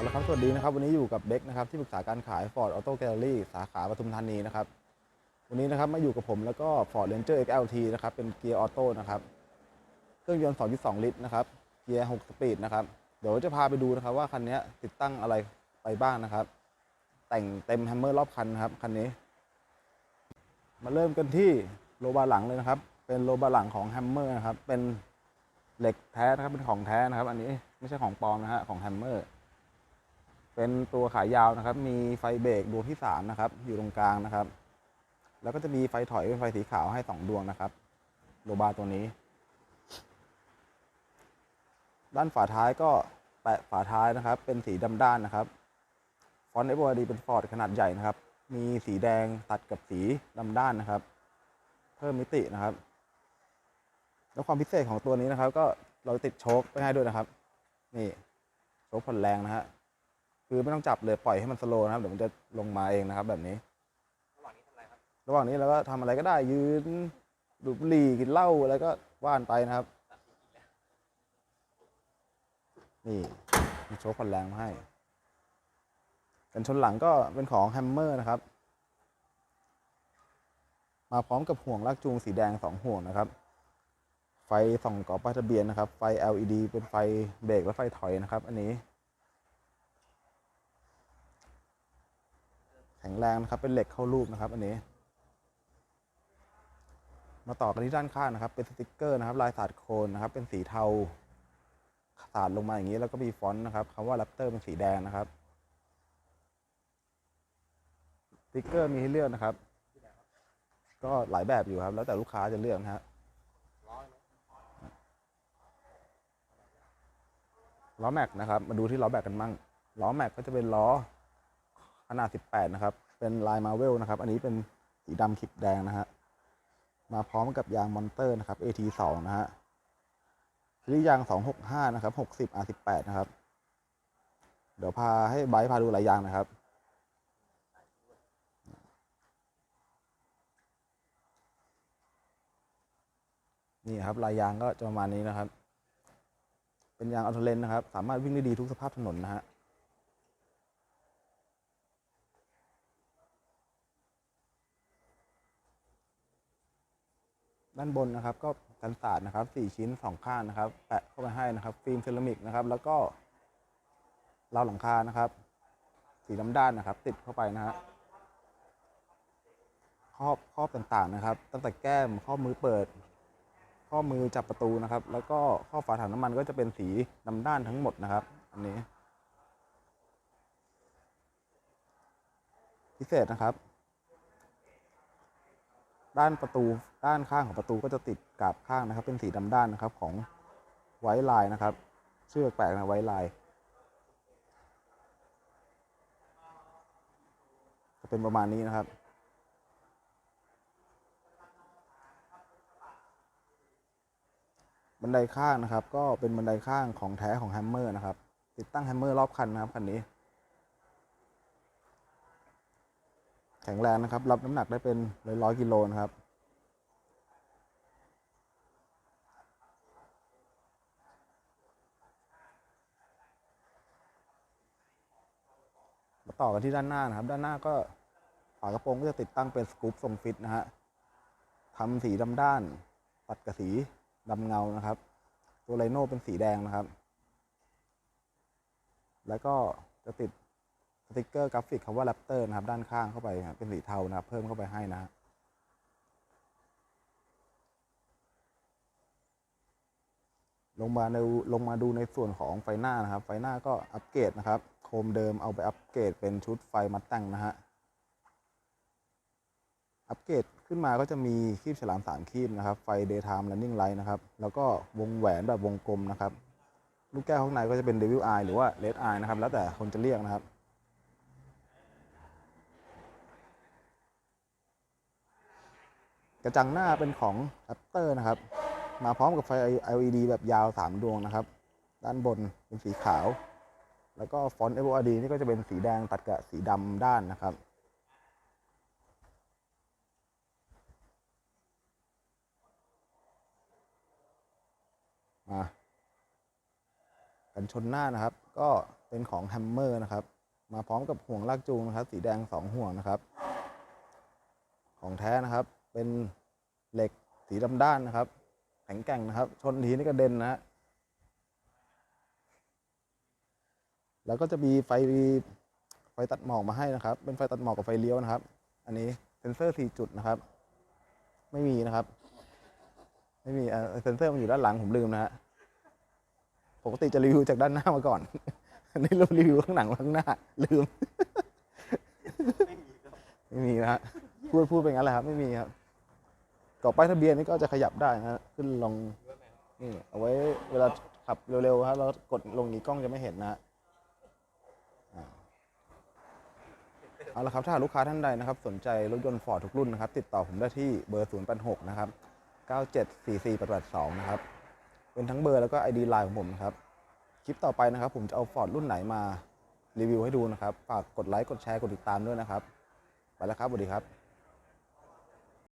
เอาละครับ สวัสดีนะครับ วันนี้อยู่กับเบคนะครับที่ปรึกษาการขาย Ford Auto Gallery สาขาปทุมธานีนะครับ วันนี้นะครับมาอยู่กับผมแล้วก็ Ford Ranger XLT นะครับเป็นเกียร์ออโต้นะครับเครื่องยนต์ 2.2 ลิตรนะครับเกียร์ 6 สปีดนะครับเดี๋ยวจะพาไปดูนะครับว่าคันนี้ติดตั้งอะไรไปบ้างนะครับ แต่งเต็มแฮมเมอร์รอบคันนะครับคันนี้ มาเริ่มกันที่โลบาร์หลังเลยนะครับ เป็นโลบาร์หลังของแฮมเมอร์นะครับเป็นเหล็กแท้นะครับเป็นของแท้นะครับ อันนี้ไม่ใช่ของปลอมนะฮะของแฮมเมอร์ เป็นตัวขายาวนะครับ มีไฟเบรกดวงที่3นะครับ อยู่ตรงกลางนะครับ แล้วก็จะมีไฟถอยเป็นไฟสีขาวให้ 2 ดวงนะครับ โลบาร์ตัวนี้ ด้านฝาท้ายก็แปะฝาท้ายนะครับ เป็นสีดำด้านนะครับ ฟอนต์เอฟดีเป็นฟอร์ดขนาดใหญ่นะครับ มีสีแดงตัดกับสีดำด้านนะครับ เพิ่มมิตินะครับ แล้วความพิเศษของตัวนี้นะครับ ก็เราติดโชคไปให้ด้วยนะครับ นี่โชคผ่อนแรงนะฮะ คือไม่ต้องจับเลยปล่อยให้มันสโลนะครับ เดี๋ยวมันจะลงมาเองนะครับ แบบนี้ ระหว่างนี้ทำอะไรครับระหว่างนี้เราก็ทำอะไรก็ได้ยืนดูดบุหรี่กินเหล้าอะไรก็ว่านไปนะครับ นี่มีโชว์ผ่อนแรงมาให้ กันชนหลังก็เป็นของแฮมเมอร์นะครับ มาพร้อมกับห่วงลากจูงสีแดงสองห่วงนะครับ ไฟส่องกรอบป้ายทะเบียนนะครับ ไฟ LED เป็นไฟเบรกและไฟถอยนะครับ อันนี้ แข็งแรงนะครับ เป็นเหล็กเข้ารูปนะครับอันนี้ มาต่อกันที่ด้านข้างนะครับ เป็นสติกเกอร์นะครับ ลายสาดโคนนะครับ เป็นสีเทาสาดลงมาอย่างนี้แล้วก็มีฟอนต์นะครับคำว่าแรปเตอร์เป็นสีแดงนะครับสติกเกอร์มีให้เลือกนะครับ ก็หลายแบบอยู่ครับ แล้วแต่ลูกค้าจะเลือกนะฮะร้อยไหมล้อแม็กนะครับ มาดูที่ล้อแม็กกันมั่งล้อแม็กก็จะเป็นล้อ ขนาด 18 นะครับ เป็นลายมาเวลนะครับ อันนี้เป็นสีดำคลิปแดงนะฮะ มาพร้อมกับยางมอนเตอร์นะครับ AT2 นะฮะชนิดยาง 265 นะครับ 60 R18 นะครับ เดี๋ยวพาให้ไบร์พาดูหลายยางนะครับนี่ครับลายยางก็จะประมาณนี้นะครับ เป็นยางอัลเทอร์เลนนะครับ สามารถวิ่งได้ดีทุกสภาพถนนนะฮะ ด้านบนนะครับ ก็กันสาดนะครับสี่ชิ้นสองข้างนะครับ แปะเข้าไปให้นะครับ ฟิล์มเซรามิกนะครับ แล้วก็ราวหลังคานะครับ สีดำด้านนะครับ ติดเข้าไปนะฮะครอบครอบต่างๆนะครับ ตั้งแต่แก้มข้อมือเปิด ข้อมือจับประตูนะครับ แล้วก็ข้อฝาถังน้ำมันก็จะเป็นสีดำด้านทั้งหมดนะครับ อันนี้ พิเศษนะครับ ด้านประตู ด้านข้างของประตูก็จะติดกาบข้างนะครับ เป็นสีดำด้านนะครับของไวท์ไลน์นะครับ ชื่อแปลกนะไวท์ไลน์จะเป็นประมาณนี้นะครับบันไดข้างนะครับ ก็เป็นบันไดข้างของแท้ของแฮมเมอร์นะครับ ติดตั้งแฮมเมอร์รอบคันนะครับคันนี้ แข็งแรงนะครับ รับน้ำหนักได้เป็นร้อยร้อยกิโลนะครับ มาต่อกันที่ด้านหน้านะครับ ด้านหน้าก็ฝากระโปรงก็จะติดตั้งเป็นสกู๊ปทรงฟิตนะฮะทำสีดำด้าน ตัดกับสีดำเงานะครับ ตัวไลโน่เป็นสีแดงนะครับ แล้วก็จะติดสติกเกอร์กราฟิกคำว่าแรปเตอร์นะครับ ด้านข้างเข้าไปเป็นสีเทานะครับ เพิ่มเข้าไปให้นะฮะลงมาในลงมาดูในส่วนของไฟหน้านะครับ ไฟหน้าก็อัปเกรดนะครับ คมเดิมเอาไปอัปเกรดเป็นชุดไฟมัดแต่งนะฮะ อัปเกรดขึ้นมาก็จะมีครีบฉลามสามครีบนะครับ ไฟ daytime running light นะครับ แล้วก็วงแหวนแบบวงกลมนะครับ ลูกแก้วข้างในก็จะเป็น devil eye หรือว่า red eye นะครับ แล้วแต่คนจะเรียกนะครับกระจังหน้าเป็นของ Apter นะครับ มาพร้อมกับไฟ LED แบบยาว 3 ดวงนะครับ ด้านบนเป็นสีขาว แล้วก็ฟอนต์ FORD นี่ก็จะเป็นสีแดงตัดกับสีดำด้านนะครับ มากันชนหน้านะครับ ก็เป็นของแฮมเมอร์นะครับ มาพร้อมกับห่วงลากจูงนะครับ สีแดงสองห่วงนะครับ ของแท้นะครับเป็นเหล็กสีดำด้านนะครับ แข็งแกร่งนะครับ ชนทีนี่กระเด็นนะฮะ แล้วก็จะมีไฟไฟตัดหมอกมาให้นะครับ เป็นไฟตัดหมอกกับไฟเลี้ยวนะครับ อันนี้เซนเซอร์สี่จุดนะครับ ไม่มีนะครับ ไม่มีเซนเซอร์มันอยู่ด้านหลังผมลืมนะฮะปกติจะรีวิวจากด้านหน้ามาก่อนอันนี้เรารีวิวข้างหลังข้างหน้า ลืม ไม่มีนะฮะพูดพูดไปงั้นแหละครับ ไม่มีครับกรอบป้ายทะเบียนนี่ก็จะขยับได้นะฮะขึ้นลงนี่เอาไว้เวลาขับเร็วๆครับเรากดลงนี้กล้องจะไม่เห็นนะฮะอ่า เอาละครับถ้าลูกค้าท่านใดนะครับสนใจรถยนต์ฟอร์ดทุกรุ่นนะครับติดต่อผมได้ที่เบอร์ 0 8 6 นะครับ 9744 8 2 นะครับเป็นทั้งเบอร์แล้วก็ ID ไลน์ของผมนะครับ คลิปต่อไปนะครับ ผมจะเอาฟอร์ดรุ่นไหนมารีวิวให้ดูนะครับ ฝากกดไลค์กดแชร์กดติดตามด้วยนะครับ ไปแล้วครับสวัสดีครับ